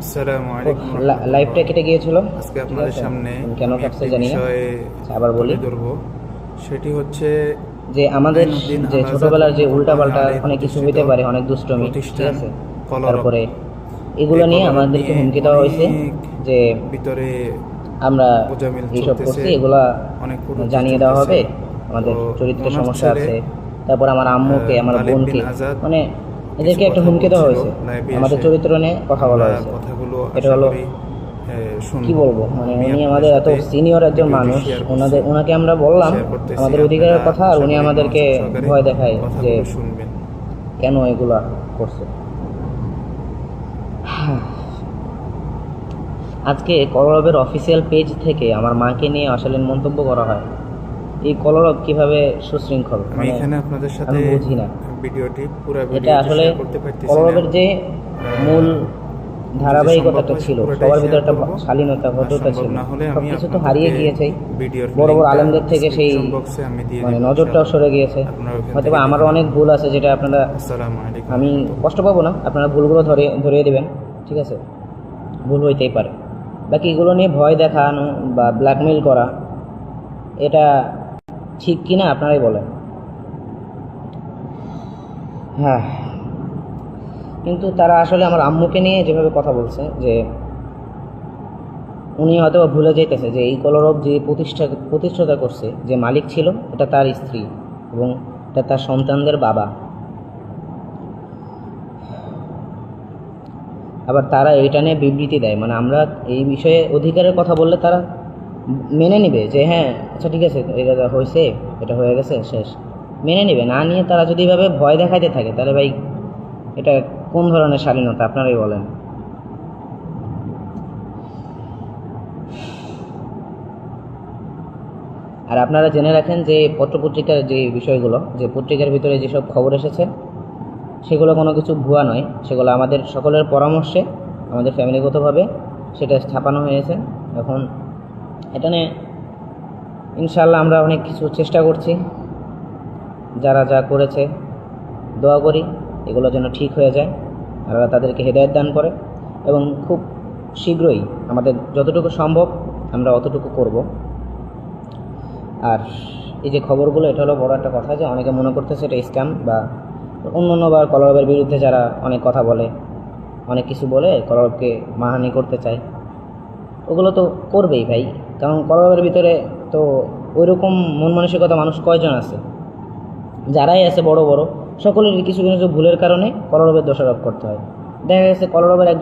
আসসালামু আলাইকুম লাইভটা কেটে গিয়েছিল? আজকে আপনাদের সামনে কেন কাটছে জানি না। আচ্ছা, আবার বলি। ধরবো। সেটি হচ্ছে যে আমাদের যে ছোটবেলার যে উল্টা পাল্টা অনেক কিছু হইতে পারে অনেক দুষ্টমি ঠিক আছে? তারপরে এগুলো নিয়ে আমাদেরকে হুমকি দেওয়া হয়েছে যে ভিতরে আমরা এইসব করছি এগুলা অনেক জানিয়ে দেওয়া হবে। আমাদের তো চরিত্রের সমস্যা আছে। তারপর আমার আম্মুকে আমার বোনকে মানে এদেরকে একটা হুমকি দেওয়া হয়েছে। আমাদের চরিত্র নিয়ে কথা বলা হয়েছে। এটা হলো। কি বলব? মানে উনি আমাদের এত সিনিয়র একজন মানুষ ওনাদের ওনাকে আমরা বললাম আমাদের অধিকারের কথা আর উনি আমাদেরকে ভয় দেখায় যে কেন এগুলা করছে? আজকে কলরবের অফিসিয়াল পেজ থেকে আমার মাকে নিয়ে অশালীন মন্তব্য করা হয়। এই কলরব কীভাবে সুশৃঙ্খল? আমি মানে এখানে আপনাদের সাথে বুঝি না। ভিডিওটি পুরো এটা আসলে কলরবের যে মূল ধারাবাহিকতা সম্ভব ছিল সবার ভিতরে একটা শালীনতা ভদ্রতা ছিল। না হলে আমি সবকিছু তো হারিয়ে গিয়েছে ভিডিওর বড় বড় আলেমদের থেকে সেই description আমি দিয়ে মানে নজরটাও সরে গিয়েছে। হয়তো আমারও অনেক ভুল আছে যেটা আপনারা আসসালামু আলাইকুম। আমি কষ্ট পাবো না আপনারা ভুলগুলো ধরে ধরিয়ে দেবেন ঠিক আছে? ভুল হইতেই পারে। বাকি এগুলো নিয়ে ভয় দেখানো বা ব্ল্যাকমেল করা এটা ঠিক কি না আপনারাই বলেন। হ্যাঁ। কিন্তু তারা আসলে আমার আম্মুকে নিয়ে যেভাবে কথা বলছে যে, উনি হয়তো ভুলে যাইতেছে যে, এই কলরব যে প্রতিষ্ঠা, প্রতিষ্ঠাতা করছে, যে মালিক ছিল, এটা তার স্ত্রী এবং এটা তার সন্তানদের বাবা। আবার তারা এইটা নিয়ে বিবৃতি দেয়। মানে আমরা এই বিষয়ে অধিকারের কথা বললে তারা মেনে নিবে যে হ্যাঁ আচ্ছা ঠিক আছে, এটা হয়েছে, এটা হয়ে গেছে, শেষ। মেনে নিবে, না নিয়ে তারা যদি এভাবে ভয় দেখাইতে থাকে, তাহলে ভাই, এটা কোন ধরনের স্বাধীনতা আপনারাই বলেন। আর আপনারা জেনে রাখেন যে, পত্রপত্রিকার যে বিষয়গুলো, যে পত্রিকার ভিতরে যেসব খবর এসেছে, সেগুলো কোনো কিছু ভুয়া নয়। সেগুলো আমাদের সকলের পরামর্শে, আমাদের ফ্যামিলিগতভাবে সেটা ছাপানো হয়েছে। এখন এটা নিয়ে ইনশাল্লাহ আমরা অনেক কিছু চেষ্টা করছি। যারা যা করেছে, দোয়া করি, এগুলো যেন ঠিক হয়ে যায়। আল্লাহ তাদেরকে হেদায়ত দান করে এবং খুব শীঘ্রই আমাদের যতটুকু সম্ভব আমরা অতটুকু করব। আর এই যে খবরগুলো, এটা হলো বড় একটা কথা যে অনেকে মনে করতেছে এটা স্ক্যাম বা অন্য অন্য বার কলরবের বিরুদ্ধে যারা অনেক কথা বলে, অনেক কিছু বলে কলরবকে মাহানি করতে চায়। ওগুলো তো করবেই ভাই। কারণ কলরবের ভিতরে তো ওইরকম মন মানসিকতা মানুষ কয়জন আছে? যারাই আছে বড় বড় সকলের কিছু কিছু ভুলের কারণে কলরবের দোষারোপ করতে হয়। দেখা গেছে কলরবের